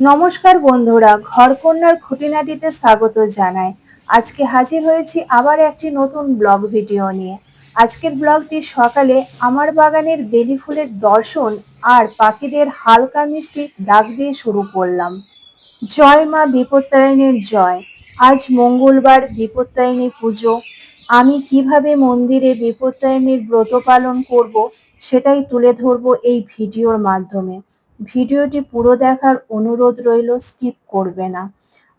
নমস্কার বন্ধুরা, ঘরকন্যার খুঁটিনাটিতে স্বাগত জানাই। আজকে হাজির হয়েছি আবার একটি নতুন ব্লগ ভিডিও নিয়ে। আজকের ব্লগটি সকালে আমার বাগানের বেলি ফুলের দর্শন আর পাখিদের হালকা মিষ্টি ডাক দিয়ে শুরু করলাম। জয় মা বিপত্তারিণীর জয়। আজ মঙ্গলবার বিপত্তারিণী পুজো। আমি কীভাবে মন্দিরে বিপত্তারিণীর ব্রত পালন করব সেটাই তুলে ধরবো এই ভিডিওর মাধ্যমে। ভিডিওটি পুরো দেখার অনুরোধ রইল, স্কিপ করবে না।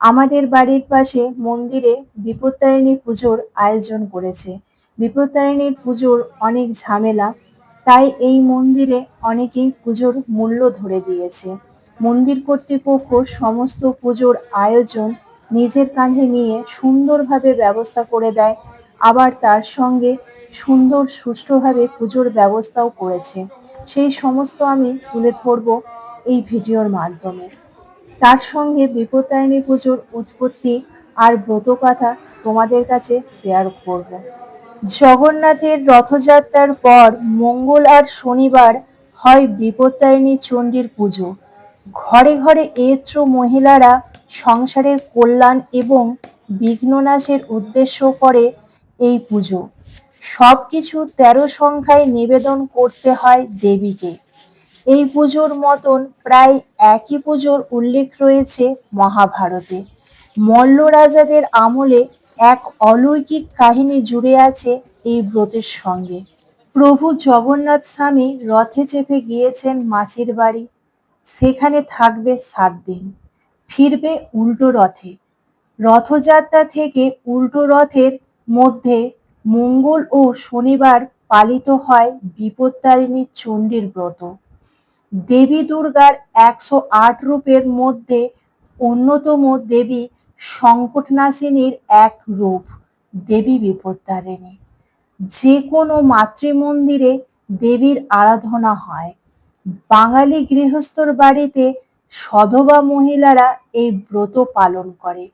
আমাদের বাড়ির পাশে মন্দিরে বিপত্তারিণী পুজোর আয়োজন করেছে। বিপত্তারিণীর পুজোর অনেক ঝামেলা, তাই এই মন্দিরে অনেকেই পুজোর মূল্য ধরে দিয়েছে। মন্দির কর্তৃপক্ষ সমস্ত পুজোর আয়োজন নিজের কাঁধে নিয়ে সুন্দরভাবে ব্যবস্থা করে দেয় আবার তার সঙ্গে সুন্দর সুষ্ঠুভাবে পুজোর ব্যবস্থাও করেছে। সেই সমস্ত আমি তুলে ধরব এই ভিডিওর মাধ্যমে। তার সঙ্গে বিপত্তারিণী পুজোর উৎপত্তি আর ব্রতকথা তোমাদের কাছে শেয়ার করব। জগন্নাথের রথযাত্রার পর মঙ্গল আর শনিবার হয় বিপত্তারিণী চণ্ডীর পুজো। ঘরে ঘরে এত্র মহিলারা সংসারের কল্যাণ এবং বিঘ্ননাশের উদ্দেশ্য করে এই পুজো। সব কিছু তেরো সংখ্যায় নিবেদন করতে হয় দেবীকে। এই পুজোর মতন প্রায় একই পুজোর উল্লেখ রয়েছে মহাভারতে। মল্ল রাজাদের আমলে এক অলৌকিক কাহিনী জুড়ে আছে এই ব্রতের সঙ্গে। প্রভু জগন্নাথ স্বামী রথে চেপে গিয়েছেন মাসির বাড়ি। সেখানে থাকবে সাত দিন। ফিরবে উল্টো রথে। রথযাত্রা থেকে উল্টো রথের মধ্যে মঙ্গল ও শনিবার পালিত হয় বিপত্তারিণী চণ্ডীর ব্রত। দেবী দুর্গার একশো আট রূপের মধ্যে অন্যতম দেবী সংকটনাশিনীর এক রূপ, দেবী বিপত্তারিণী। যে কোনো মাতৃমন্দিরে দেবীর আরাধনা হয়। বাঙালি গৃহস্থর বাড়িতে সধবা মহিলারা এই ব্রত পালন করে।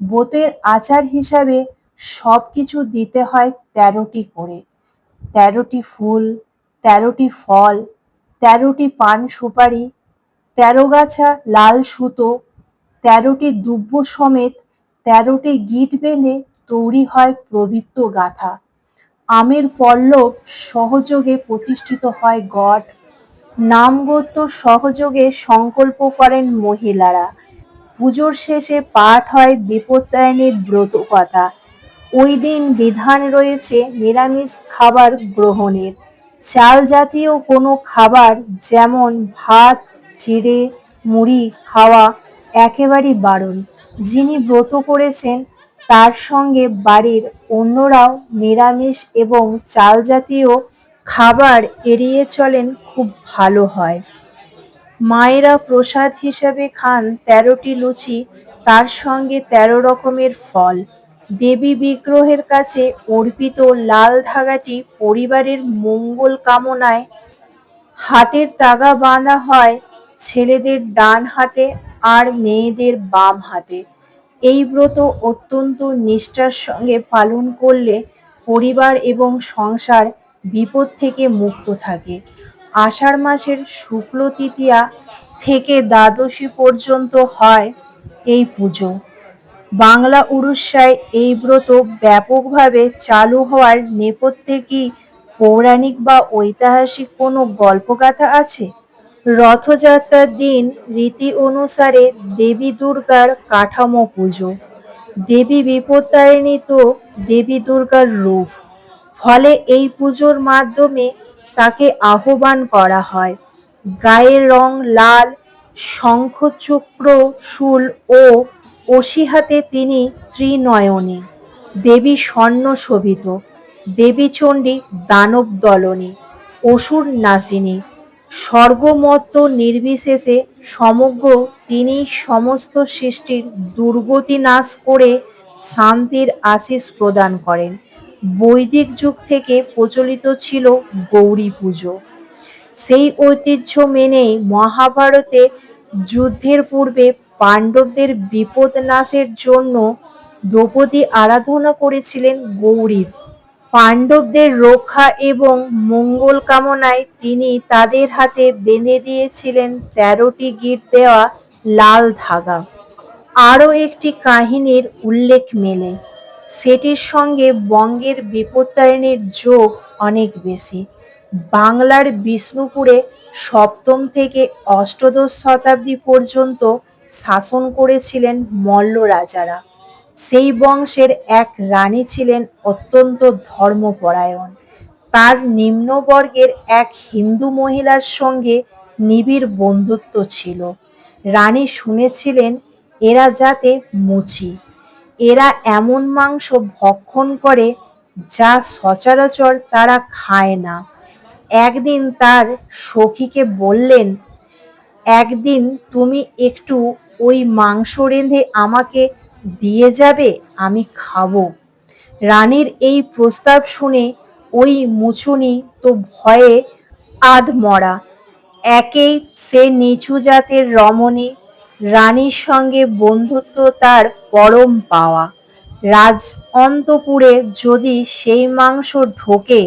ব্রতের আচার হিসাবে সব কিছু দিতে হয় তেরোটি করে। তেরোটি ফুল, তেরোটি ফল, তেরোটি পান সুপারি, তেরো গাছা লাল সুতো, তেরোটি দুব্য সমেত তেরোটি গিট বেঁধে তৈরি হয় প্রবৃত্ত গাথা। আমের পল্লব সহযোগে প্রতিষ্ঠিত হয় গড়। নামগোত্র সহযোগে সংকল্প করেন মহিলারা। পুজোর শেষে পাঠ হয় বিপত্তায়নের ব্রত কথা ওই দিন বিধান রয়েছে নিরামিষ খাবার গ্রহণের। চাল জাতীয় কোনো খাবার যেমন ভাত, চিড়ে, মুড়ি খাওয়া একেবারেই বারণ। যিনি ব্রত করেছেন, তার সঙ্গে বাড়ির অন্যরাও নিরামিষ এবং চাল জাতীয় খাবার এড়িয়ে চলেন খুব ভালো হয়। মায়েরা প্রসাদ হিসাবে খান তেরোটি লুচি, তার সঙ্গে তেরো রকমের ফল। দেবী বিগ্রহের কাছে অর্পিত লাল ধাগাটি পরিবারের মঙ্গল কামনায়। হাতের তাগা বাঁধা হয় ছেলেদের ডান হাতে আর মেয়েদের বাম হাতে। এই ব্রত অত্যন্ত নিষ্ঠার সঙ্গে পালন করলে পরিবার এবং সংসার বিপদ থেকে মুক্ত থাকে। আষাঢ় মাসের শুক্ল তৃতীয়া থেকে দ্বাদশী পর্যন্ত হয় এই পুজো। বাংলা উড়িষ্যায় এই ব্রত ব্যাপকভাবে চালু হওয়ার নেপথ্যে কি পৌরাণিক বা ঐতিহাসিক কোনো গল্পগাথা আছে? রথযাত্রার দিন রীতি অনুসারে দেবী দুর্গার কাঠামো পুজো, দেবী বিপত্তারিণী তো দেবী দুর্গার রূপ। ফলে এই পুজোর মাধ্যমে তাকে আহ্বান করা হয়। গায়ের রং লাল, শঙ্খচক্র, শুল ও অসিহাতে তিনি ত্রিনয়নী, দেবী স্বর্ণ শোভিত, দেবী চণ্ডী দানব দলনী, অসুর নাসিনী, স্বর্গমত্ত নির্বিশেষে সমগ্র তিনি সমস্ত সৃষ্টির দুর্গতি নাশ করে শান্তির আশিস প্রদান করেন। বৈদিক যুগ থেকে প্রচলিত ছিল গৌরী পুজো। সেই ঐতিহ্য মেনেই মহাভারতে যুদ্ধের পূর্বে পাণ্ডবদের বিপদ নাশের জন্য দ্রৌপদী আরাধনা করেছিলেন গৌরীর। পাণ্ডবদের রক্ষা এবং মঙ্গল কামনায় তিনি তাদের হাতে বেঁধে দিয়েছিলেন তেরোটি গিট দেওয়া লাল ধাগা। আরও একটি কাহিনীর উল্লেখ মেলে। সেটির সঙ্গে বঙ্গের বিপত্তারিণীর যোগ অনেক বেশি। বাংলার বিষ্ণুপুরে সপ্তম থেকে অষ্টদশ শতাব্দী পর্যন্ত শাসন করেছিলেন মল্ল রাজারা। সেই বংশের এক রানী ছিলেন অত্যন্ত ধর্মপরায়ণ। তার নিম্নবর্গের এক হিন্দু মহিলার সঙ্গে নিবিড় বন্ধুত্ব ছিল। রানী শুনেছিলেন, এরা যাতে মুচি। এরা এমন মাংস ভক্ষণ করে যা সচরাচর তারা খায় না। একদিন তার সখীকে বললেন একদিন তুমি একটু ওই মাংস রেঁধে আমাকে দিয়ে যাবে, আমি খাব। রানীর এই প্রস্তাব শুনে ওই মুচুনি তো ভয়ে আধমরা একেই সে নিচু জাতের রমণী, রানীর সঙ্গে বন্ধুত্ব তার পরম পাওয়া। রাজ অন্তপুরে যদি সেই মাংস ঢোকে,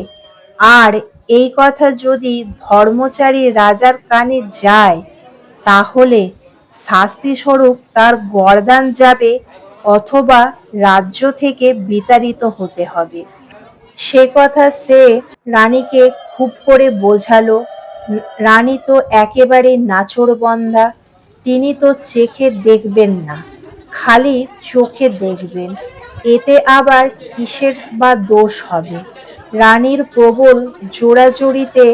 আর এই কথা যদি ধর্মচারী রাজার কানে যায় তাহলে শাস্তিস্বরূপ তার গরদান যাবে অথবা রাজ্য থেকে বিতাড়িত হতে হবে। সে কথা সে রানীকে খুব করে বোঝালো। রানী তো একেবারে নাচরবন্ধা, তিনি তো চেখে দেখবেন না, খালি চোখে দেখবেন। এতে আবার কিসের বা দোষ হবে? রানীর প্রবল জোড়াজড়িতে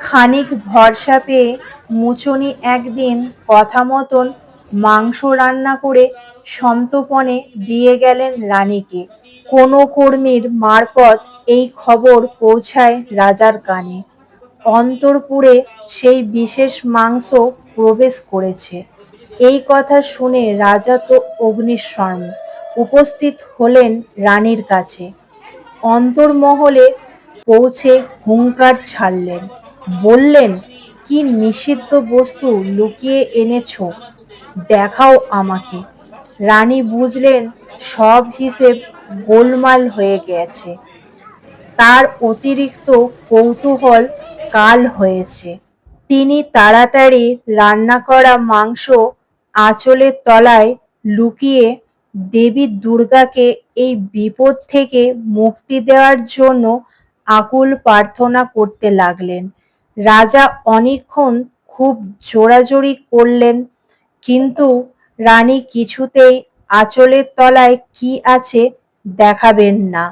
খানিক ভরসা পেয়ে মুচনি একদিন কথা মতন মাংস রান্না করে সন্তপণে দিয়ে গেলেন রানীকে। কোনো কর্মীর মারফত এই খবর পৌঁছায় রাজার কানে। অন্তরপুরে সেই বিশেষ মাংস প্রবেশ করেছে। এই কথা শুনে রাজা তো অগ্নিস্বর্ণ উপস্থিত হলেন রানীর কাছে। অন্তর্মহলে পৌঁছে হুঙ্কার ছাড়লেন। বললেন কি নিষিদ্ধ বস্তু লুকিয়ে এনেছ? দেখাও আমাকে। রানী বুঝলেন, সব হিসেব গোলমাল হয়ে গেছে। তার অতিরিক্ত কৌতূহল কাল হয়েছে। তিনি তাড়াতাড়ি রান্না করা মাংস আঁচলের তলায় লুকিয়ে দেবী দুর্গাকে এই বিপদ থেকে মুক্তি দেওয়ার জন্য আকুল প্রার্থনা করতে লাগলেন। রাজা অনেকক্ষণ খুব জোরাজোরি করলেন, কিন্তু রানী কিছুতেই আঁচলের তলায় কি আছে দেখাবেন না।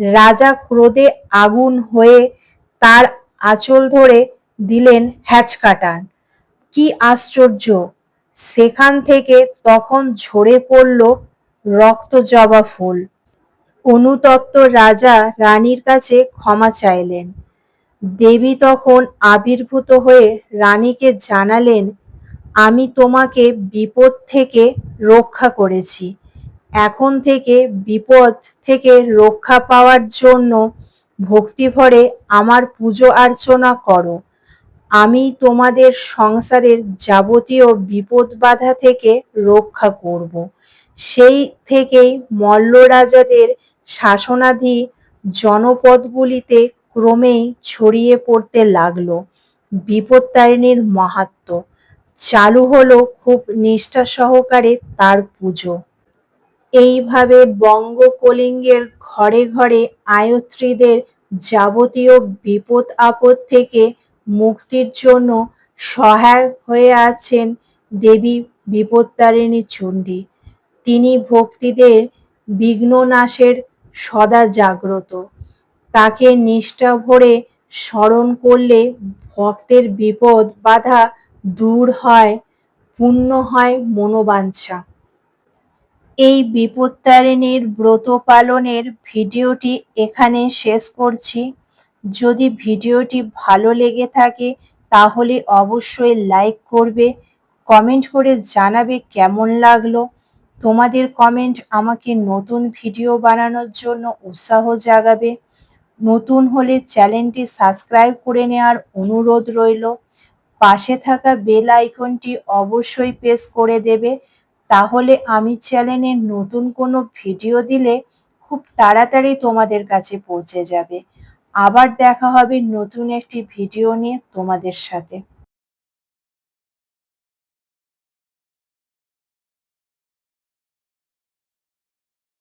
রাজা ক্রোধে আগুন হয়ে তার আঁচল ধরে দিলেন হ্যাচকাটান। কি আশ্চর্য! সেখান থেকে তখন ঝরে পড়ল রক্ত জবা ফুল। অনুতপ্ত রাজা রানীর কাছে ক্ষমা চাইলেন। দেবী তখন আবির্ভূত হয়ে রানীকে জানালেন, আমি তোমাকে বিপদ থেকে রক্ষা করেছি। এখন থেকে বিপদ থেকে রক্ষা পাওয়ার জন্য ভক্তিভরে আমার পুজো অর্চনা করো। আমি তোমাদের সংসারের যাবতীয় বিপদ বাধা থেকে রক্ষা করব। সেই থেকেই মল্ল রাজাদের শাসনাধি জনপদগুলিতে ক্রমেই ছড়িয়ে পড়তে লাগল। বিপত্তারিণীর মাহাত্ম। চালু হলো খুব নিষ্ঠা সহকারে তার পুজো। এইভাবে বঙ্গ কলিঙ্গের ঘরে ঘরে আয়ত্রীদের যাবতীয় বিপদ আপদ থেকে মুক্তির জন্য সহায় হয়ে আছেন দেবী বিপত্তারিণী চণ্ডী। তিনি ভক্তিদের বিঘ্ননাশের সদা জাগ্রত। তাকে নিষ্ঠা ভরে স্মরণ করলে ভক্তের বিপদ বাধা দূর হয়, পূর্ণ হয় মনোবাঞ্ছা। এই বিপত্তারিণীর ব্রত পালনের ভিডিওটি এখানে শেষ করছি। যদি ভিডিওটি ভালো লেগে থাকে, তাহলে অবশ্যই লাইক করবে, কমেন্ট করে জানাবে কেমন লাগল। তোমাদের কমেন্ট আমাকে নতুন ভিডিও বানানোর জন্য উৎসাহ জাগাবে। নতুন হলে চ্যানেলটি সাবস্ক্রাইব করে নেওয়ার অনুরোধ রইল। পাশে থাকা বেল আইকনটি অবশ্যই প্রেস করে দেবে। তাহলে আমি চ্যানেলে নতুন কোনো ভিডিও দিলে খুব তাড়াতাড়ি তোমাদের কাছে পৌঁছে যাবে। আবার দেখা হবে নতুন একটি ভিডিও নিয়ে তোমাদের সাথে।